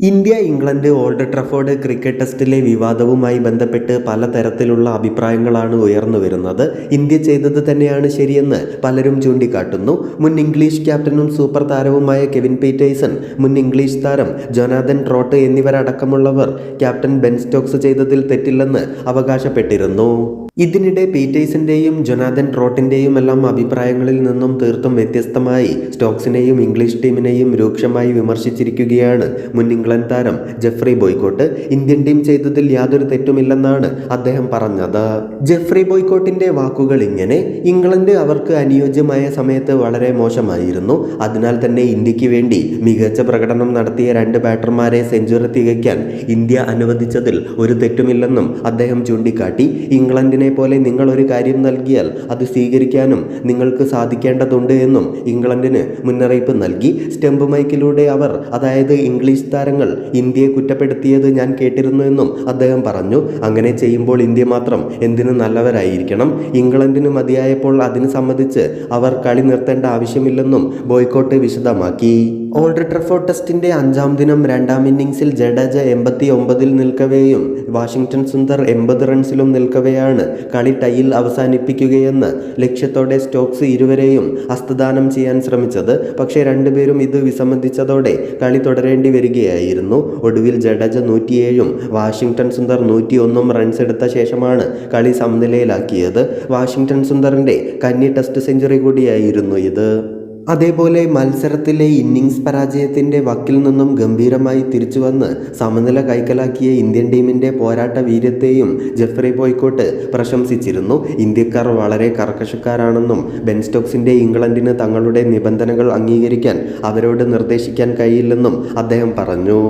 India England Old Trafford cricket ടെസ്റ്റിലെ വിവാദവുമായി ബന്ധപ്പെട്ട് പലതരത്തിലുള്ള അഭിപ്രായങ്ങളാണ് ഉയർന്നു വരുന്നത്. ഇന്ത്യ ചെയ്തത് തന്നെയാണ് ശരിയെന്ന് പലരും ചൂണ്ടിക്കാട്ടുന്നു. മുൻ ഇംഗ്ലീഷ് ക്യാപ്റ്റനും സൂപ്പർ താരവുമായ കെവിൻ പീറ്റേഴ്സൺ മുൻ ഇംഗ്ലീഷ് താരം ജൊനാഥൻ ട്രോട്ട് എന്നിവരടക്കമുള്ളവർ ക്യാപ്റ്റൻ ബെൻ സ്റ്റോക്സ് ചെയ്തതിൽ തെറ്റില്ലെന്ന് അവകാശപ്പെട്ടിരുന്നു. ഇതിനിടെ പീറ്റേഴ്സിന്റെയും ജൊനാഥൻ ട്രോട്ടിന്റെയും എല്ലാം അഭിപ്രായങ്ങളിൽ നിന്നും തീർത്തും വ്യത്യസ്തമായി സ്റ്റോക്സിനെയും ഇംഗ്ലീഷ് ടീമിനെയും രൂക്ഷമായി വിമർശിച്ചിരിക്കുകയാണ് മുൻ ഇംഗ്ലണ്ട് താരം ജെഫ്രി ബോയ്ക്കോട്ട് ഇന്ത്യൻ ടീം ചെയ്തതിൽ യാതൊരു തെറ്റുമില്ലെന്നാണ് അദ്ദേഹം പറഞ്ഞത്. ജെഫ്രി ബോയ്ക്കോട്ടിന്റെ വാക്കുകൾ ഇങ്ങനെ ഇംഗ്ലണ്ട് അവർക്ക് അനുയോജ്യമായ സമയത്ത് വളരെ മോശമായിരുന്നു. അതിനാൽ തന്നെ ഇന്ത്യയ്ക്ക് വേണ്ടി മികച്ച പ്രകടനം നടത്തിയ രണ്ട് ബാറ്റർമാരെ സെഞ്ചുറി തികയ്ക്കാൻ ഇന്ത്യ അനുവദിച്ചതിൽ ഒരു തെറ്റുമില്ലെന്നും അദ്ദേഹം ചൂണ്ടിക്കാട്ടി. ഇംഗ്ലണ്ടിനെ പോലെ നിങ്ങൾ ഒരു കാര്യം നൽകിയാൽ അത് സ്വീകരിക്കാനും നിങ്ങൾക്ക് സാധിക്കേണ്ടതുണ്ട് എന്നും ഇംഗ്ലണ്ടിന് മുന്നറിയിപ്പ് നൽകി. സ്റ്റെമ്പ് മൈക്കിലൂടെ അവർ അതായത് ഇംഗ്ലീഷ് താരങ്ങൾ ഇന്ത്യയെ കുറ്റപ്പെടുത്തിയത് ഞാൻ കേട്ടിരുന്നു എന്നും അദ്ദേഹം പറഞ്ഞു. അങ്ങനെ ചെയ്യുമ്പോൾ ഇന്ത്യ മാത്രം എന്തിനു നല്ലവരായിരിക്കണം? ഇംഗ്ലണ്ടിന് മതിയായപ്പോൾ അതിന് സംബന്ധിച്ച് അവർ കളി നിർത്തേണ്ട ആവശ്യമില്ലെന്നും ബോയ്ക്കോട്ട് വിശദമാക്കി. ഓൾഡ് ട്രഫോർഡ് ടെസ്റ്റിന്റെ അഞ്ചാം ദിനം രണ്ടാം ഇന്നിംഗ്സിൽ ജഡേജ എൺപത്തി ഒമ്പതിൽ നിൽക്കവെയും വാഷിംഗ്ടൺ സുന്ദർ എൺപത് റൺസിലും നിൽക്കവെയാണ് കളി ടൈയിൽ അവസാനിപ്പിക്കുകയെന്ന് ലക്ഷ്യത്തോടെ സ്റ്റോക്സ് ഇരുവരെയും അസ്തദാനം ചെയ്യാൻ ശ്രമിച്ചത്. പക്ഷേ രണ്ടുപേരും ഇത് വിസമ്മതിച്ചതോടെ കളി തുടരേണ്ടി വരികയായിരുന്നു ഒടുവിൽ ജഡേജ നൂറ്റിയേഴും വാഷിംഗ്ടൺ സുന്ദർ നൂറ്റിയൊന്നും റൺസ് എടുത്ത ശേഷമാണ് കളി സമനിലയിലാക്കിയത്. വാഷിംഗ്ടൺ സുന്ദറിന്റെ കന്നി ടെസ്റ്റ് സെഞ്ചുറി കൂടിയായിരുന്നു ഇത്. അതേപോലെ മത്സരത്തിലെ ഇന്നിങ്സ് പരാജയത്തിന്റെ വക്കിൽ നിന്നും ഗംഭീരമായി തിരിച്ചു വന്ന് സമനില കൈക്കലാക്കിയ ഇന്ത്യൻ ടീമിന്റെ പോരാട്ട വീര്യത്തെയും ജെഫ്രി ബോയ്ക്കോട്ട് പ്രശംസിച്ചിരുന്നു. ഇന്ത്യക്കാർ വളരെ കർക്കശക്കാരാണെന്നും ബെൻ സ്റ്റോക്സിന്റെ ഇംഗ്ലണ്ടിന് തങ്ങളുടെ നിബന്ധനകൾ അംഗീകരിക്കാൻ അവരോട് നിർദ്ദേശിക്കാൻ കഴിയില്ലെന്നും അദ്ദേഹം പറഞ്ഞു.